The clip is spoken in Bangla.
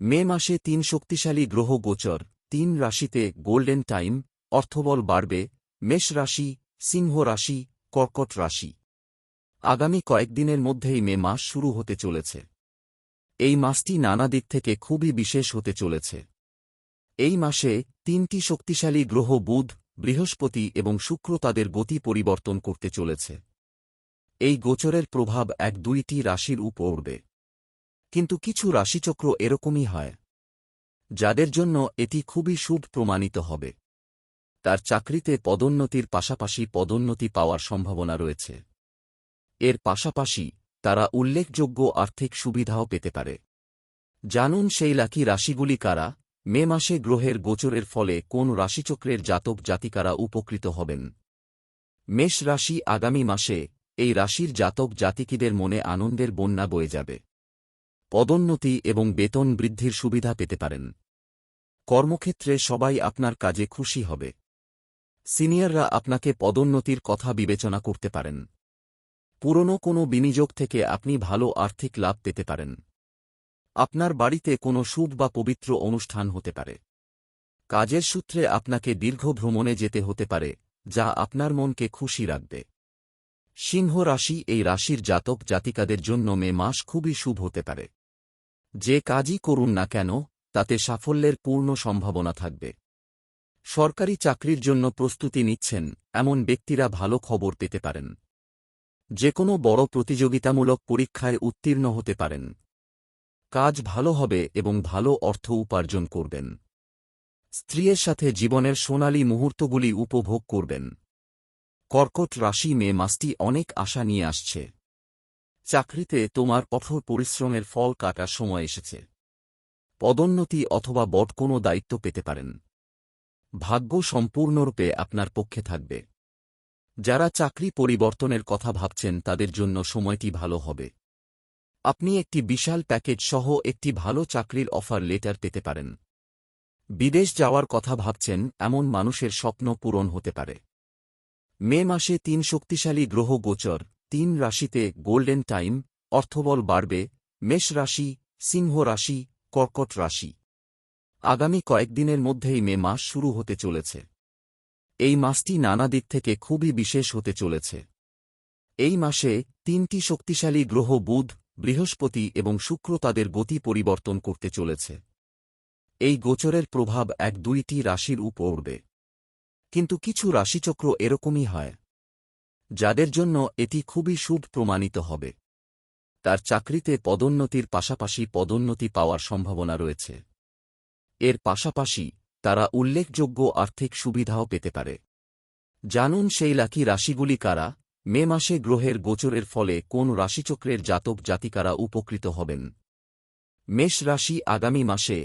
মে মাসে তিন শক্তিশালী গ্রহ গোচর, তিন রাশিতে গোল্ডেন টাইম, অর্থবল বাড়বে, মেষ রাশি, সিংহ রাশি, কর্কট রাশি। আগামী কয়েকদিনের মধ্যেই মে মাস শুরু হতে চলেছে। এই মাসটি নানা দিক থেকে খুবই বিশেষ হতে চলেছে। এই মাসে তিনটি শক্তিশালী গ্রহ বুধ, বৃহস্পতি এবং শুক্র তাদের গতি পরিবর্তন করতে চলেছে। এই গোচরের প্রভাব এক দুইটি রাশির উপর উঠবে কিন্তু কিছু রাশিচক্র এরকমই হয়। যাদের জন্য এটি খুবই শুভ প্রমাণিত হবে। তার চাকরিতে পদোন্নতির পাশাপাশি পদোন্নতি পাওয়ার সম্ভাবনা রয়েছে। এর পাশাপাশি তারা উল্লেখযোগ্য আর্থিক সুবিধাও পেতে পারে। জানুন সেই লাকি রাশিগুলি কারা, মে মাসে গ্রহের গোচরের ফলে কোন রাশিচক্রের জাতক জাতিকারা উপকৃত হবেন। মেষ রাশি আগামী মাসে এই রাশির জাতক জাতিকিদের মনে আনন্দের বন্যা বয়ে যাবে। পদোন্নতি এবং বেতন বৃদ্ধির সুবিধা পেতে পারেন। কর্মক্ষেত্রে সবাই আপনার কাজে খুশি হবে। সিনিয়ররা আপনাকে পদোন্নতির কথা বিবেচনা করতে পারেন। পুরনো কোনো বিনিয়োগ থেকে আপনি ভালো আর্থিক লাভ পেতে পারেন। আপনার বাড়িতে কোনো শুভ বা পবিত্র অনুষ্ঠান হতে পারে। কাজের সূত্রে আপনাকে দীর্ঘ ভ্রমণে যেতে হতে পারে, যা আপনার মনকে খুশি রাখবে। সিংহ রাশি এই রাশির জাতক জাতিকাদের জন্য মে মাস খুবই শুভ হতে পারে। যে কাজই করুন না কেন, তাতে সাফল্যের পূর্ণ সম্ভাবনা থাকবে। সরকারি চাকরির জন্য প্রস্তুতি নিচ্ছেন এমন ব্যক্তিরা ভালো খবর পেতে পারেন। যে কোনো বড় প্রতিযোগিতামূলক পরীক্ষায় উত্তীর্ণ হতে পারেন। কাজ ভালো হবে এবং ভালো অর্থ উপার্জন করবেন। স্ত্রীর সাথে জীবনের সোনালী মুহূর্তগুলি উপভোগ করবেন। কর্কট রাশি মে মাসটি অনেক আশা নিয়ে আসছে। চাকরিতে তোমার কঠোর পরিশ্রমের ফল কাটার সময় এসেছে। পদোন্নতি অথবা বট কোনো দায়িত্ব পেতে পারেন। ভাগ্য সম্পূর্ণরূপে আপনার পক্ষে থাকবে। যারা চাকরি পরিবর্তনের কথা ভাবছেন, তাদের জন্য সময়টি ভালো হবে। আপনি একটি বিশাল প্যাকেজ সহ একটি ভালো চাকরির অফার লেটার পেতে পারেন। বিদেশ যাওয়ার কথা ভাবছেন, এমন মানুষের স্বপ্ন পূরণ হতে পারে। মে মাসে তিন শক্তিশালী গ্রহ গোচর। তিন রাশিতে গোল্ডেন টাইম, অর্থবল বাড়বে, মেষ রাশি, সিংহ রাশি, কর্কট রাশি। আগামী কয়েকদিনের মধ্যেই মে মাস শুরু হতে চলেছে। এই মাসটি নানা দিক থেকে খুবই বিশেষ হতে চলেছে। এই মাসে তিনটি শক্তিশালী গ্রহ বুধ, বৃহস্পতি এবং শুক্র তাদের গতি পরিবর্তন করতে চলেছে। এই গোচরের প্রভাব এক দুইটি রাশির উপর উঠবে কিন্তু কিছু রাশিচক্র এরকমই হয়। যাদের জন্য এটি খুবই শুভ প্রমাণিত হবে। তার চাকরিতে পদোন্নতির পাশাপাশি পদোন্নতি পাওয়ার সম্ভাবনা রয়েছে। এর পাশাপাশি তারা উল্লেখযোগ্য আর্থিক সুবিধাও পেতে পারে। জানুন সেই লাকি রাশিগুলি কারা, মে মাসে গ্রহের গোচরের ফলে কোন রাশিচক্রের জাতক জাতিকারা উপকৃত হবেন। মেষ রাশি আগামী মাসে